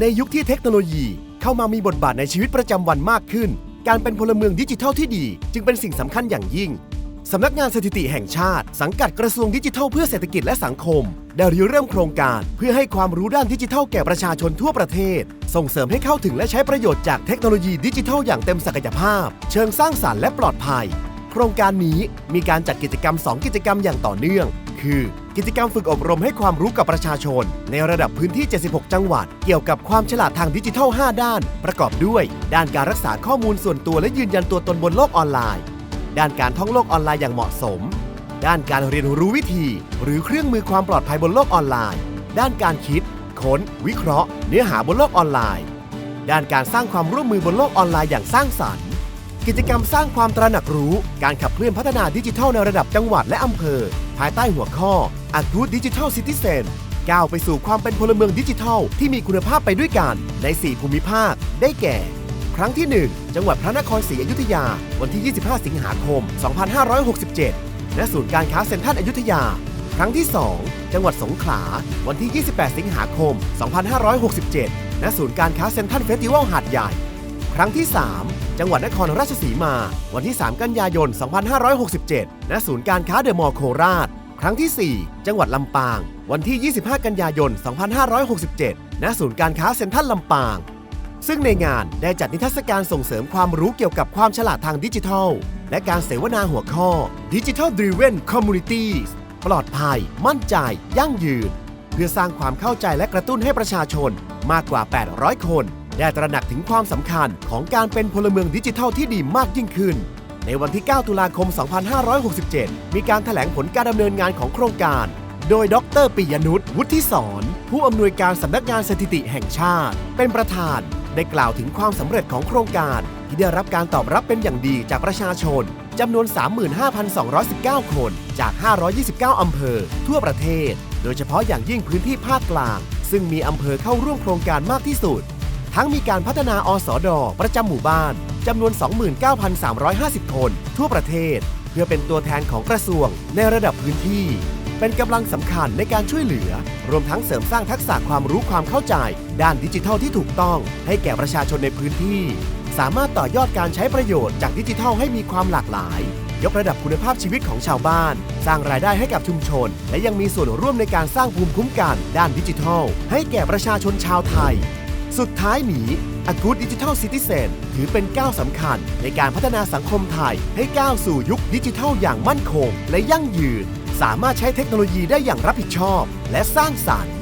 ในยุคที่เทคโนโลยีเข้ามามีบทบาทในชีวิตประจำวันมากขึ้น การเป็นพลเมืองดิจิทัลที่ดี จึงเป็นสิ่งสำคัญอย่างยิ่งสำนักงานสถิติแห่งชาติ สังกัดกระทรวงดิจิทัลเพื่อเศรษฐกิจและสังคม ได้ริเริ่มโครงการ เพื่อให้ความรู้ด้านดิจิทัลแก่ประชาชนทั่วประเทศ ส่งเสริมให้เข้าถึงและใช้ประโยชน์จากเทคโนโลยีดิจิทัลอย่างเต็มศักยภาพ เชิงสร้างสรรค์และปลอดภัย โครงการนี้มีการจัดกิจกรรม 2 กิจกรรมอย่างต่อเนื่อง คือ กิจกรรมฝึกอบรมให้ความรู้กับประชาชน ในระดับพื้นที่ 76 จังหวัด เกี่ยวกับความฉลาดทางดิจิทัล 5 ด้าน ประกอบด้วย ด้านการรักษาข้อมูลส่วนตัวและยืนยันตัวตนบนโลกออนไลน์ ด้านการท่องโลกออนไลน์อย่างเหมาะสม ด้านการเรียนรู้วิธี หรือเครื่องมือความปลอดภัยบนโลกออนไลน์ ด้านการคิด ค้น วิเคราะห์ เนื้อหาบนโลกออนไลน์ ด้านการสร้างความร่วมมือบนโลกออนไลน์อย่างสร้างสรรค์กิจกรรมสร้างความตระหนักรู้ การขับเคลื่อนพัฒนาดิจิทัลในระดับจังหวัดและอำเภอ ภายใต้หัวข้อ a Good Digital Citizen ก้าวไปสู่ความเป็นพลเมืองดิจิทัล ที่มีคุณภาพไปด้วยกันใน 4 ภูมิภาค ได้แก่ ครั้งที่ 1 จังหวัดพระนครศรีอยุธยา วันที่ 25 สิงหาคม 2567 ณ ศูนย์การค้าเซ็นทรัลอยุธยา ครั้งที่ 2 จังหวัดสงขลา วันที่ 28 สิงหาคม 2567 ณ ศูนย์การค้าเซ็นทรัลเฟสติวัลหาดใหญ่ ครั้งที่ 3 จังหวัดนครราชสีมา วันที่ 3 กันยายน 2567 ณ ศูนย์การค้าเดอะมอลล์โคราช ครั้งที่ 4 จังหวัดลำปาง วันที่ 25 กันยายน 2567 ณ ศูนย์การค้าเซ็นทรัลลำปาง ซึ่งในงานได้จัดนิทรรศการส่งเสริมความรู้เกี่ยวกับความฉลาดทางดิจิทัล และการเสวนาหัวข้อ Digital Driven Communities ปลอดภัย มั่นใจ ยั่งยืน เพื่อสร้างความเข้าใจและกระตุ้นให้ประชาชนมากกว่า 800 คน ได้ตระหนักถึงความสำคัญของการเป็นพลเมืองดิจิทัลที่ดีมากยิ่งขึ้น ในวันที่ 9 ตุลาคม 2567 มีการถแถลงผลการดำเนินงานของโครงการ โดยดรปิยนุชวุฒิสอนผู้อำนวยการสำนักงานสถิติแห่งชาติ เป็นประธานได้กล่าวถึงความสำเร็จของโครงการ ที่ได้รับการตอบรับเป็นอย่างดีจากประชาชนจำนวน 35,219 คนจาก 529 อำเภอ ทั่วประเทศ โดยเฉพาะอย่างยิ่งพื้นที่ภาคกลาง ซึ่งมีอำเภอเข้าร่วมโครงการมากที่สุด ทั้งมีการพัฒนาอสดประจำหมู่บ้านจำนวน 29,350 คน ทั่วประเทศ เพื่อเป็นตัวแทนของกระทรวงในระดับพื้นที่ เป็นกำลังสำคัญในการช่วยเหลือ รวมทั้งเสริมสร้างทักษะความรู้ความเข้าใจ ด้านดิจิทัลที่ถูกต้อง ให้แก่ประชาชนในพื้นที่ สามารถต่อยอดการใช้ประโยชน์จากดิจิทัลให้มีความหลากหลาย ยกระดับคุณภาพชีวิตของชาวบ้าน สร้างรายได้ให้กับชุมชน และยังมีส่วนร่วมในการสร้างภูมิคุ้มกัน ด้านดิจิทัล ให้แก่ประชาชนชาวไทย สุดท้ายนี้อากูดดิจิทัลซิติเซนถือเป็นก้าวสำคัญในการพัฒนาสังคมไทย ให้ก้าวสู่ยุคดิจิทัลอย่างมั่นคง และยั่งยืน สามารถใช้เทคโนโลยีได้อย่างรับผิดชอบ และสร้างสรรค์